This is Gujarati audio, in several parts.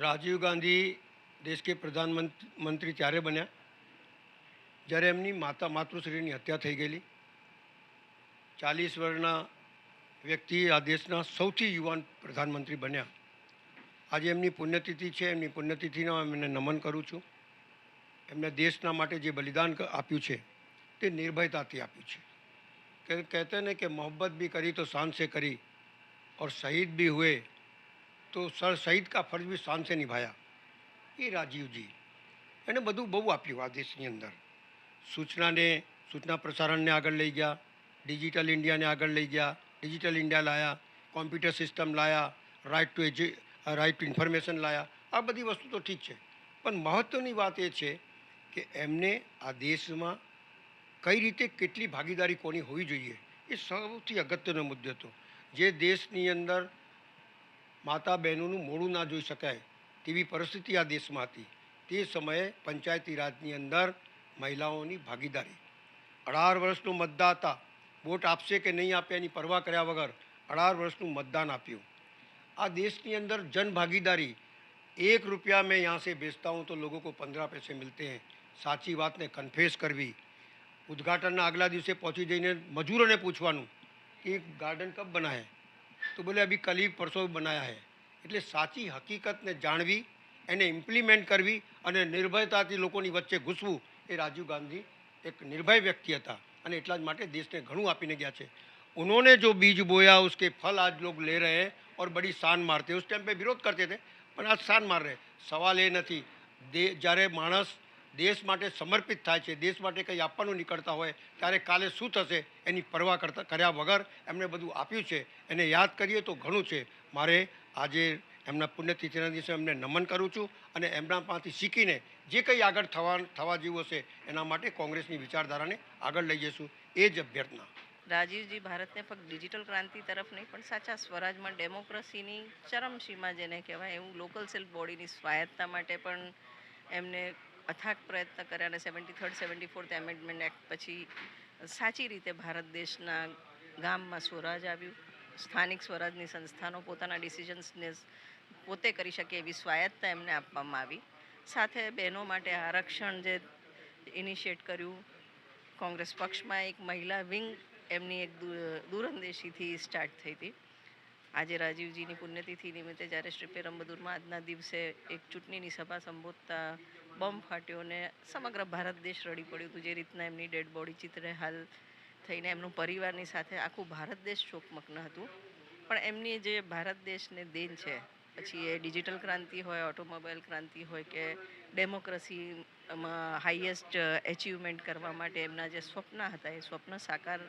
રાજીવ ગાંધી દેશ કે પ્રધાનમંત્રી ત્યારે બન્યા. જ્યારે એમની માતા, માતૃશ્રીની હત્યા થઈ ગયેલી. ચાલીસ વર્ષના વ્યક્તિ આ દેશના સૌથી યુવાન પ્રધાનમંત્રી બન્યા. આજે એમની પુણ્યતિથિ છે. એમની પુણ્યતિથિનો એમને નમન કરું છું. એમને દેશના માટે જે બલિદાન આપ્યું છે, તે નિર્ભયતાથી આપ્યું છે. કે, કહેતે ને કે, મોહબ્બત બી કરી તો શાન સે કરી, ઓર શહીદ બી હુએ તો સર શહીદ કા ફર્જ બી શાન નિભાયા. એ રાજીવજી એણે બધું બહુ આપ્યું આ દેશની અંદર. સૂચનાને, સૂચના પ્રસારણને આગળ લઈ ગયા, ડિજિટલ ઇન્ડિયાને આગળ લઈ ગયા, ડિજિટલ ઇન્ડિયા લાયા, કોમ્પ્યુટર સિસ્ટમ લાયા right to edu right to information લાયા. આ બધી વસ્તુ તો ઠીક છે. પણ મહત્ત્વની વાત એ છે કે એમને આ દેશમાં કઈ રીતે કેટલી ભાગીદારી કોની હોવી જોઈએ એ સૌથી અગત્યનો મુદ્દો હતો. જે દેશની અંદર માતા બહેનોનું મોડું ના જોઈ શકાય તેવી પરિસ્થિતિ આ દેશમાં હતી તે સમયે પંચાયતી રાજની અંદર મહિલાઓની ભાગીદારી અઢાર વર્ષનું મતદાતા વોટ આપશે કે નહીં આપે એની પરવા કર્યા વગર અઢાર વર્ષનું મતદાન આપ્યું આ દેશની અંદર જન ભાગીદારી એક रुपया मैं यहाँ से बेचता हूँ तो लोगों को पंद्रह पैसे मिलते हैं સાચી વાતને કન્ફેસ કરવી ઉદ્ઘાટનના આગલા દિવસે પહોંચી જઈને મજૂરોને પૂછવાનું કે ગાર્ડન કબ બના હૈ તો બોલે અભી કલ ही પરસો બનાયા હૈ એટલે સાચી હકીકતને જાણવી એને ઇમ્પ્લિમેન્ટ કરવી અને નિર્ભયતાથી લોકોની વચ્ચે ઘૂસવું એ રાજીવ ગાંધી એક નિર્ભય વ્યક્તિ હતા અને એટલા જ માટે દેશને ઘણું આપીને ગયા છે उन्होंने जो बीज बोया उसके फल आज लोग ले रहे हैं और बड़ी शान मारते उस टाइम पे विरोध करते थे પણ આજ શાન માર રહે સવાલ એ નથી દે જ્યારે માણસ દેશ માટે સમર્પિત થાય છે, દેશ માટે કંઈ આપવાનું નીકળતા હોય, ત્યારે કાલે શું થશે એની પરવા કરતા, કર્યા વગર એમણે બધું આપ્યું છે. એને યાદ કરીએ તો ઘણું છે. મારે આજે એમના પુણ્યતિથિના દિવસે એમને નમન કરું છું અને એમના પાસેથી શીખીને જે કંઈ આગળ થવા થવા જેવું હશે, એના માટે કોંગ્રેસની વિચારધારાને આગળ લઈ જઈશું. એ જ અભ્યર્થના. રાજીવજી, ભારતને ફક્ત ડિજિટલ ક્રાંતિ તરફ નહીં, પણ સાચા સ્વરાજમાં ડેમોક્રેસીની ચરમસીમા જેને કહેવાય, એવું લોકલ સેલ્ફ બોડીની સ્વાયત્તા માટે પણ એમને અથાગ પ્રયત્ન કર્યા અને seventy third seventy fourth amendment act પછી સાચી રીતે ભારત દેશના ગામમાં સ્વરાજ આવ્યું. સ્થાનિક સ્વરાજની સંસ્થાનો પોતાના ડિસિઝન્સને પોતે કરી શકે એવી સ્વાયત્તા એમને આપવામાં આવી. સાથે બહેનો માટે આરક્ષણ જે ઇનિશિયેટ કર્યું. કોંગ્રેસ પક્ષમાં એક મહિલા વિંગ એમની એક દૂરંદેશીથી સ્ટાર્ટ થઈ હતી. આજે રાજીવજીની પુણ્યતિથિ નિમિત્તે જ્યારે શ્રી પેરમ્બદુરમાં આજના દિવસે એક ચૂંટણીની સભા સંબોધતા બોમ્બ ફાટ્યો ને સમગ્ર ભારત દેશ રડી પડ્યું હતું, જે રીતના એમની ડેડ બોડી ચિત્રે હાલ થઈને એમનું પરિવારની સાથે આખું ભારત દેશ શોકમગ્ન હતું. પણ એમની જે ભારત દેશને દેન છે, પછી એ ડિજિટલ ક્રાંતિ હોય, ઓટોમોબાઈલ ક્રાંતિ હોય કે ડેમોક્રેસીમાં હાઈએસ્ટ એચિવમેન્ટ કરવા માટે એમના જે સ્વપ્ન હતા, એ સ્વપ્ન સાકાર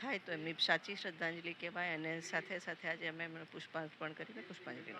થાય તો એમની સાચી શ્રદ્ધાંજલિ કહેવાય અને સાથે સાથે આજે અમે એમને પુષ્પાર્પણ કરીને પુષ્પાંજલિ